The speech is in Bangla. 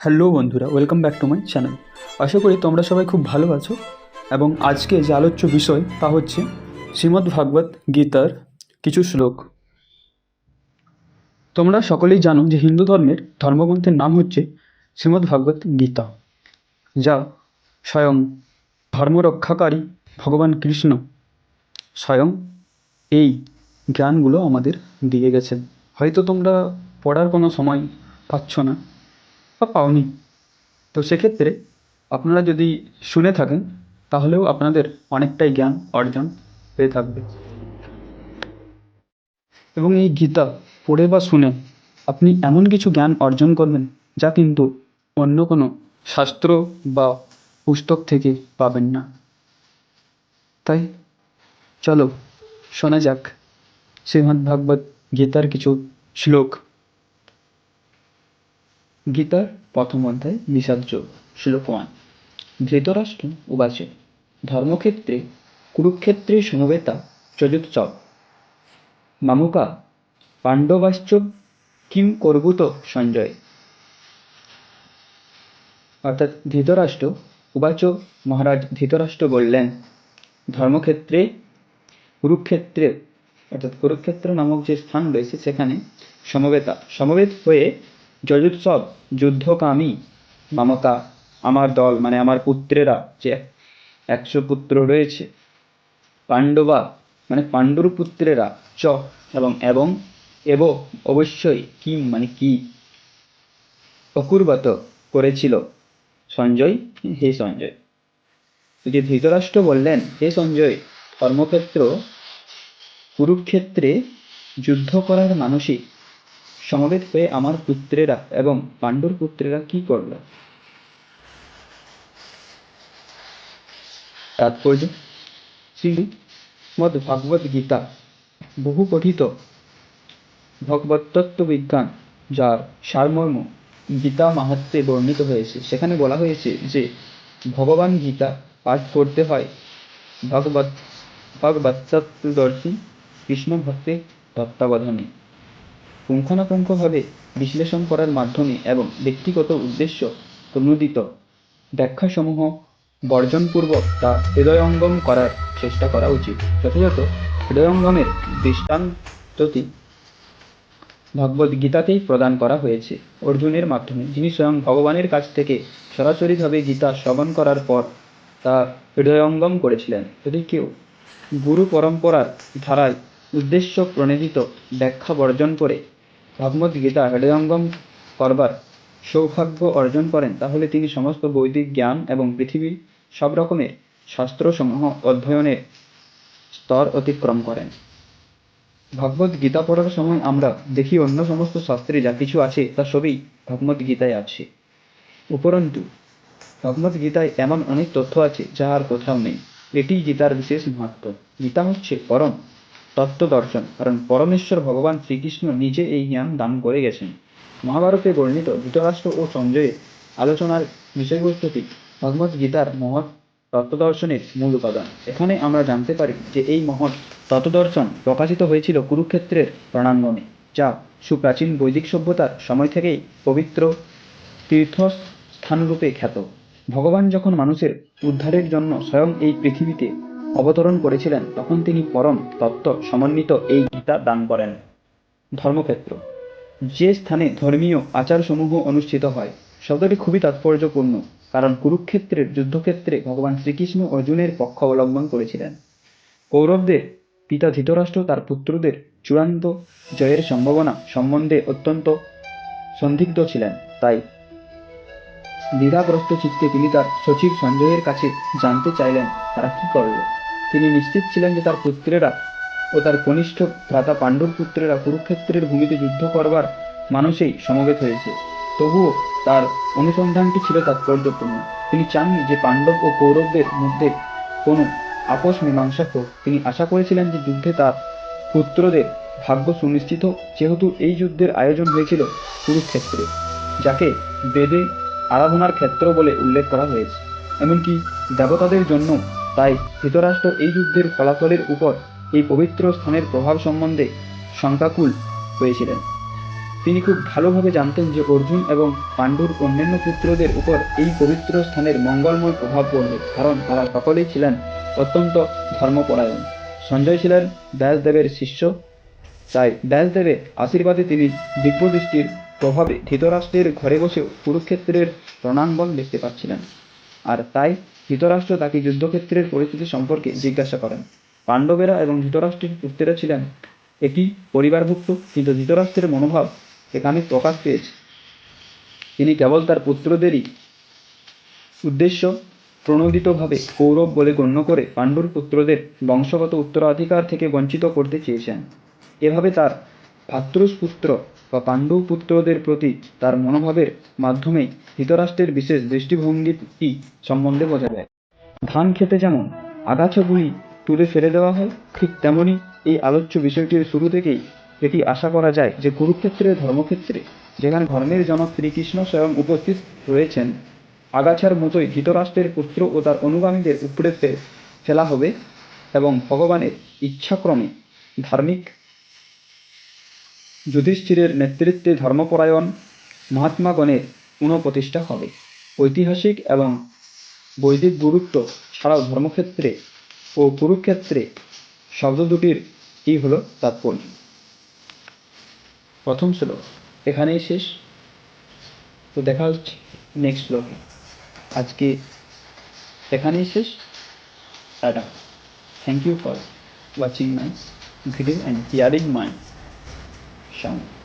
হ্যালো বন্ধুরা, welcome back to my channel. আশা করি তোমরা সবাই খুব ভালো আছো এবং আজকে যে আলোচ্য বিষয় তা হচ্ছে শ্রীমদ্ ভাগবত গীতার কিছু শ্লোক। তোমরা সকলেই জানো যে হিন্দু ধর্মের ধর্মগ্রন্থের নাম হচ্ছে শ্রীমদ্ ভাগবত গীতা, যা স্বয়ং ধর্মরক্ষাকারী ভগবান কৃষ্ণ স্বয়ং এই জ্ঞানগুলো আমাদের দিয়ে গেছেন। হয়তো তোমরা পড়ার কোনো সময় পাচ্ছ না। বা পাওনি। তো সেক্ষেত্রে আপনারা যদি শুনে থাকেন, তাহলেও আপনাদের অনেকটাই জ্ঞান অর্জন হয়ে থাকবে। এবং এই গীতা পড়ে বা শুনে আপনি এমন কিছু জ্ঞান অর্জন করবেন, যা কিন্তু অন্য কোনো শাস্ত্র বা পুস্তক থেকে পাবেন না। তাই চলো শোনা যাক শ্রীমদ্ ভাগবত গীতার কিছু শ্লোক। গীতার প্রথম অধ্যায় নিষাদ্য শ্লোক ওয়ান ধৃতরাষ্ট্র উবাচে ধর্মক্ষেত্রে কুরুক্ষেত্রে সমবেতা চতুর্থব মামুকা, পাণ্ডবাশ্চ কিং করবুত সঞ্জয়। অর্থাৎ ধৃতরাষ্ট্র উবাচ মহারাজ ধৃতরাষ্ট্র বললেন, ধর্মক্ষেত্রে, কুরুক্ষেত্রে, অর্থাৎ কুরুক্ষেত্র নামক যে স্থান রয়েছে সেখানে সমবেতা। সমবেত হয়ে যজুৎসব যুদ্ধকামী মমতা আমার দল মানে আমার পুত্রেরা যে একশো পুত্র রয়েছে, পাণ্ডবা মানে পাণ্ডুর পুত্রেরা, চ, এবং এবং, এব অবশ্যই কিম মানে কি? অকুর্বত করেছিল সঞ্জয়, হে সঞ্জয়। যে ধৃতরাষ্ট্র বললেন, হে সঞ্জয়, কর্মক্ষেত্র, কুরুক্ষেত্রে যুদ্ধ করার মানসিক সমবেত হয়ে আমার পুত্রেরা এবং পাণ্ডুর পুত্রেরা কি করল? তাৎপর্য? শ্রীমদ ভাগবত গীতা বহু পঠিত ভগবতত্ত্ব বিজ্ঞান, যার সারমর্ম গীতা মাহাত্মে বর্ণিত হয়েছে। সেখানে বলা হয়েছে যে, ভগবান গীতা পাঠ করতে হয় ভগবত ভগবৎসত্বদর্শী কৃষ্ণ ভক্তের তত্ত্বাবধানে। পুঙ্খানুপুঙ্খভাবে বিশ্লেষণ করার মাধ্যমে এবং ব্যক্তিগত উদ্দেশ্য প্রণোদিত ব্যাখ্যাসমূহ বর্জনপূর্বক তা হৃদয়ঙ্গম করার চেষ্টা করা উচিত। যথাযথ হৃদয়ঙ্গমের দৃষ্টান্তটি ভগবদ্গীতাতেই প্রদান করা হয়েছে। অর্জুনের মাধ্যমে। যিনি স্বয়ং ভগবানের কাছ থেকে সরাসরিভাবে গীতা শ্রবণ করার পর তা হৃদয়ঙ্গম করেছিলেন। যদি কেউ গুরু পরম্পরার ধারায় উদ্দেশ্য প্রণোদিত ব্যাখ্যা বর্জন করে ভগবদ্গীতা হৃদয়ঙ্গম করবার সৌভাগ্য অর্জন করেন, তাহলে তিনি সমস্ত বৈদিক জ্ঞান এবং পৃথিবীর সব রকমের শাস্ত্রসমূহ অধ্যয়নের স্তর অতিক্রম করেন। ভগবদ গীতা পড়ার সময় আমরা দেখি অন্য সমস্ত শাস্ত্রে যা কিছু আছে, তা সবই ভগবদ গীতায় আছে। উপরন্তু ভগবদ গীতায় এমন অনেক তথ্য আছে যা আর কোথাও নেই। এটি গীতার বিশেষ মাহাত্ম গীতা হচ্ছে পরম তত্ত্ব দর্শন, কারণ পরমেশ্বর ভগবান শ্রীকৃষ্ণ নিজে এই জ্ঞান দান করে গেছেন। মহাভারতে বর্ণিত ধৃতরাষ্ট্র ও সঞ্জয়ের আলোচনার বিষয়বস্তুটি ভগবদ গীতার মহৎ তত্ত্বদর্শনের মূল উপাদান। এখানে আমরা জানতে পারি যে এই মহৎ তত্ত্বদর্শন প্রকাশিত হয়েছিল কুরুক্ষেত্রের রণাঙ্গনে, যা সুপ্রাচীন বৈদিক সভ্যতার সময় থেকেই পবিত্র তীর্থস্থানরূপে খ্যাত। ভগবান যখন মানুষের উদ্ধারের জন্য স্বয়ং এই পৃথিবীতে অবতরণ করেছিলেন, তখন তিনি পরম তত্ত্ব সমন্বিত এই গীতা দান করেন। ধর্মক্ষেত্র। যে স্থানে ধর্মীয় আচারসমূহ অনুষ্ঠিত হয়, শব্দটি খুবই তাৎপর্যপূর্ণ, কারণ কুরুক্ষেত্রের যুদ্ধক্ষেত্রে ভগবান শ্রীকৃষ্ণ অর্জুনের পক্ষ অবলম্বন করেছিলেন। কৌরবদের পিতা ধৃতরাষ্ট্র, তার পুত্রদের চূড়ান্ত জয়ের সম্ভাবনা সম্বন্ধে অত্যন্ত সন্দিগ্ধ ছিলেন, তাই দ্বিধাগ্রস্ত চিত্তে তিনি তার সচিব সঞ্জয়ের কাছে জানতে চাইলেন, তারা কি করল তিনি নিশ্চিত ছিলেন যে তার পুত্রেরা ও তার কনিষ্ঠ ভ্রাতা পাণ্ডুর পুত্রেরা কুরুক্ষেত্রের ভূমিতে যুদ্ধ করবার মানুষেই সমবেত হয়েছে। তবুও তার অনুসন্ধানটি ছিল তাৎপর্যপূর্ণ। তিনি চাননি যে পাণ্ডব ও কৌরবদের মধ্যে কোনো আপোষ মীমাংসা হোক। তিনি আশা করেছিলেন যে যুদ্ধে তার পুত্রদের ভাগ্য সুনিশ্চিত, যেহেতু এই যুদ্ধের আয়োজন হয়েছিল কুরুক্ষেত্রে, যাকে বেদে আরাধনার ক্ষেত্র বলে উল্লেখ করা হয়েছে। এমনকি দেবতাদের জন্য তাই ধৃতরাষ্ট্র এই যুদ্ধের ফলাফলের উপর এই পবিত্র স্থানের প্রভাব সম্বন্ধে শঙ্কাকুল হয়েছিলেন। তিনি খুব ভালোভাবে জানতেন যে অর্জুন এবং পাণ্ডুর অন্যান্য পুত্রদের উপর এই পবিত্র স্থানের মঙ্গলময় প্রভাব পড়বে, কারণ তারা সকলেই ছিলেন অত্যন্ত ধর্মপরায়ণ। সঞ্জয় ছিলেন ব্যাসদেবের শিষ্য। তাই ব্যাসদেবের আশীর্বাদে তিনি দিব্যদৃষ্টির প্রভাবে ধৃতরাষ্ট্রের ঘরে বসেও কুরুক্ষেত্রের রণাঙ্গন দেখতে পাচ্ছিলেন। আর তাই ধৃতরাষ্ট্র তাকে যুদ্ধক্ষেত্রের পরিস্থিতি সম্পর্কে জিজ্ঞাসা করেন। পাণ্ডবেরা এবং ধৃতরাষ্ট্রের পুত্রেরা ছিলেন একই পরিবারভুক্ত, কিন্তু ধৃতরাষ্ট্রের মনোভাব এখানে প্রকাশ পেয়েছে। তিনি কেবল তার পুত্রদেরই উদ্দেশ্য প্রণোদিতভাবে কৌরব বলে গণ্য করে পাণ্ডুর পুত্রদের বংশগত উত্তরাধিকার থেকে বঞ্চিত করতে চেয়েছেন। এভাবে তার ভাতৃপুত্র বা পাণ্ডব পুত্রদের প্রতি তার মনোভাবের মাধ্যমেই ধৃতরাষ্ট্রের বিশেষ দৃষ্টিভঙ্গিটি সম্বন্ধে বোঝা যায়। ধান খেতে যেমন আগাছাগুলি তুলে ফেলে দেওয়া হয়, ঠিক তেমনি এই আলোচ্য বিষয়টির শুরু থেকেই এটি আশা করা যায় যে কুরুক্ষেত্রের ধর্মক্ষেত্রে, যেখানে ধর্মের জনক শ্রীকৃষ্ণ স্বয়ং উপস্থিত রয়েছেন, আগাছার মতোই ধৃতরাষ্ট্রের পুত্র ও তার অনুগামীদের উপড়ে ফে- ফেলা হবে এবং ভগবানের ইচ্ছাক্রমে ধার্মিক যুধিষ্ঠিরের নেতৃত্বে ধর্মপরায়ণ মহাত্মাগণের পুনঃপ্রতিষ্ঠা হবে। ঐতিহাসিক এবং বৈদিক গুরুত্ব ছাড়াও ধর্মক্ষেত্রে ও কুরুক্ষেত্রে শব্দ দুটির কি হলো তাৎপর্য? প্রথম শ্লোক, এখানেই শেষ। তো দেখা হচ্ছে নেক্সট শ্লোকে। আজকে এখানেই শেষ। Tata. Thank you for watching my video and hearing my shown.